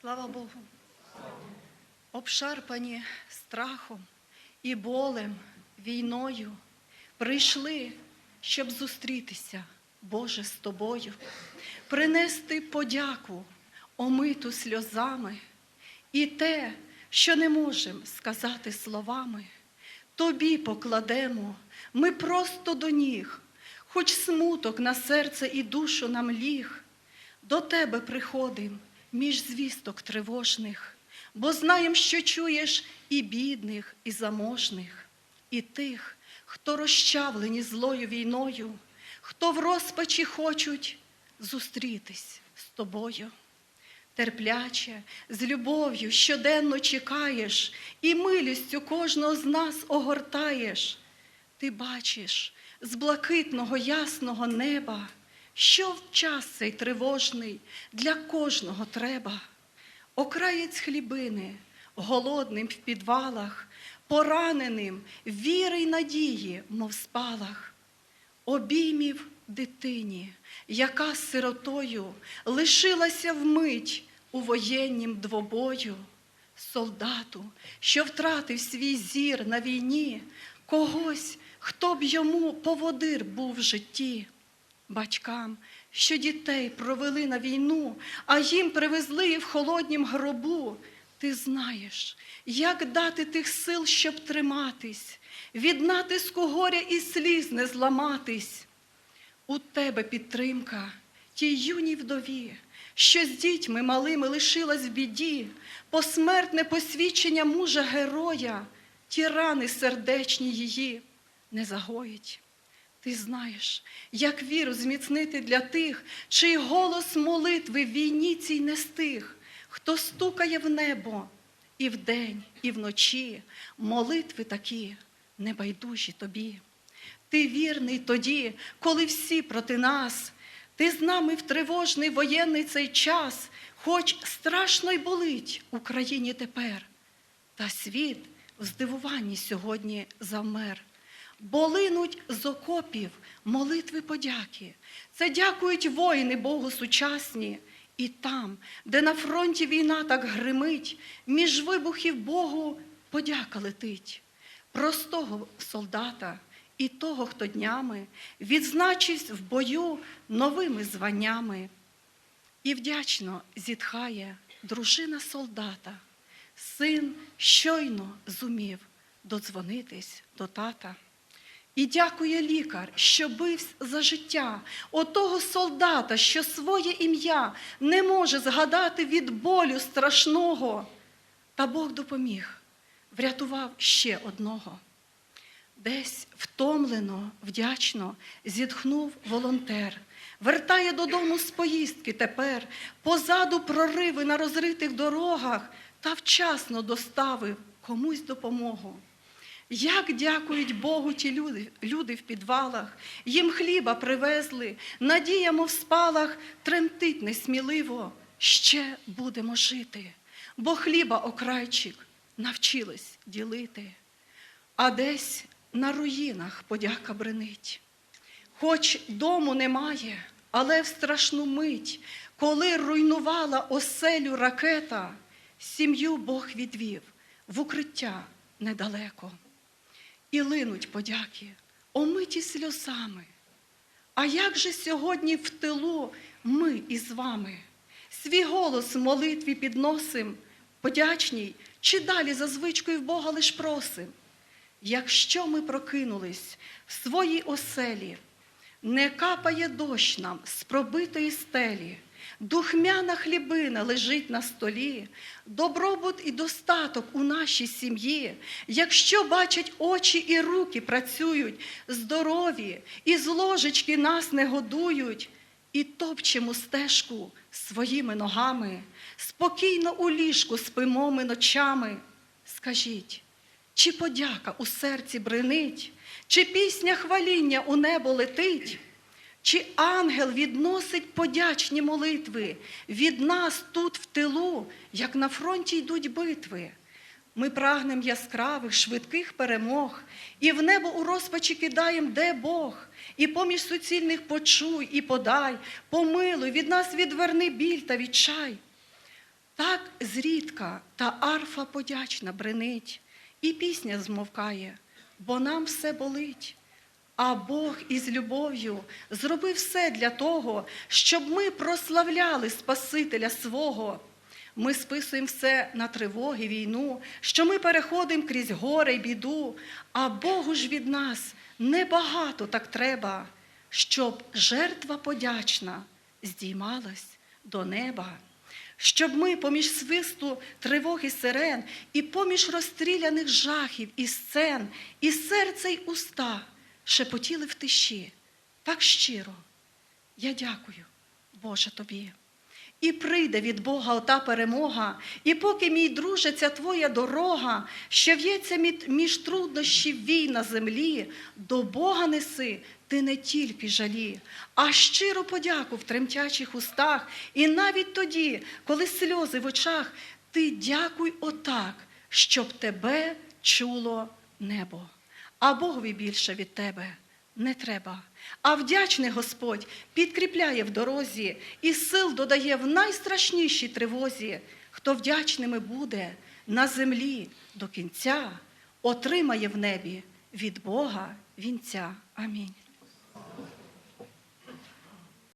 Слава Богу. Обшарпані страхом і болем, війною, прийшли, щоб зустрітися, Боже, з тобою, принести подяку, омиту сльозами, і те, що не можемо сказати словами, тобі покладемо, ми просто до ніг, хоч смуток на серце і душу нам ліг. До тебе приходим між звісток тривожних, бо знаєм, що чуєш і бідних, і заможних, і тих, хто розчавлені злою війною, хто в розпачі хочуть зустрітись з тобою. Терпляче, з любов'ю щоденно чекаєш і милістю кожного з нас огортаєш. Ти бачиш з блакитного ясного неба, що в час цей тривожний? Для кожного треба. Окраєць хлібини, голодним в підвалах, пораненим віри й надії, мов спалах, обіймів дитині, яка сиротою лишилася вмить у воєннім двобою, солдату, що втратив свій зір на війні, когось, хто б йому поводир був в житті, батькам, що дітей провели на війну, а їм привезли в холоднім гробу. Ти знаєш, як дати тих сил, щоб триматись, від натиску горя і сліз не зламатись. У тебе підтримка, тій юній вдові, що з дітьми малими лишилась в біді, посмертне посвідчення мужа героя, ті рани сердечні її не загоїть. Ти знаєш, як віру зміцнити для тих, чий голос молитви в війні цій не стих, хто стукає в небо і вдень, і вночі, молитви такі небайдужі тобі. Ти вірний тоді, коли всі проти нас. Ти з нами в тривожний воєнний цей час, хоч страшно й болить Україні тепер. Та світ в здивуванні сьогодні завмер. Бо линуть з окопів молитви подяки. Це дякують воїни Богу сучасні. І там, де на фронті війна так гримить, між вибухів Богу подяка летить. Простого солдата і того, хто днями відзначився в бою новими званнями. І вдячно зітхає дружина солдата, син щойно зумів додзвонитись до тата. І дякує лікар, що бивсь за життя отого солдата, що своє ім'я не може згадати від болю страшного. Та Бог допоміг, врятував ще одного. Десь втомлено, вдячно зітхнув волонтер, вертає додому з поїздки тепер, позаду прориви на розритих дорогах та вчасно доставив комусь допомогу. Як дякують Богу ті люди, люди в підвалах, їм хліба привезли, надія, в спалах, тремтить несміливо. Ще будемо жити, бо хліба окрайчик навчились ділити. А десь на руїнах подяка бренить. Хоч дому немає, але в страшну мить, коли руйнувала оселю ракета, сім'ю Бог відвів в укриття недалеко. І линуть подяки, омиті сльозами. А як же сьогодні в тилу ми із вами? Свій голос в молитві підносим, подячній, чи далі за звичкою в Бога лиш просим? Якщо ми прокинулись в своїй оселі, не капає дощ нам з пробитої стелі, духмяна хлібина лежить на столі, добробут і достаток у нашій сім'ї, якщо бачать очі і руки працюють, здорові, і з ложечки нас не годують, і топчемо стежку своїми ногами, спокійно у ліжку спимо ми ночами. Скажіть, чи подяка у серці бренить, чи пісня хваління у небо летить, чи ангел відносить подячні молитви від нас тут в тилу, як на фронті йдуть битви. Ми прагнем яскравих, швидких перемог, і в небо у розпачі кидаєм, де Бог, і поміж суцільних почуй і подай, помилуй, від нас відверни біль та відчай. Так зрідка та арфа подячна бренить, і пісня змовкає, бо нам все болить. А Бог із любов'ю зробив все для того, щоб ми прославляли Спасителя свого. Ми списуємо все на тривоги, війну, що ми переходимо крізь горе й біду, а Богу ж від нас небагато так треба, щоб жертва подячна здіймалась до неба, щоб ми поміж свисту тривог і сирен, і поміж розстріляних жахів і сцен, і серце й уста шепотіли в тиші, так щиро. Я дякую, Боже тобі. І прийде від Бога ота перемога, і поки, мій друже, ця твоя дорога, що в'ється між труднощів вій на землі, до Бога неси ти не тільки жалі, а щиру подяку в тремтячих устах, і навіть тоді, коли сльози в очах, ти дякуй отак, щоб тебе чуло небо. А Богові більше від тебе не треба. А вдячний Господь підкріпляє в дорозі і сил додає в найстрашнішій тривозі. Хто вдячними буде на землі до кінця, отримає в небі від Бога вінця. Амінь.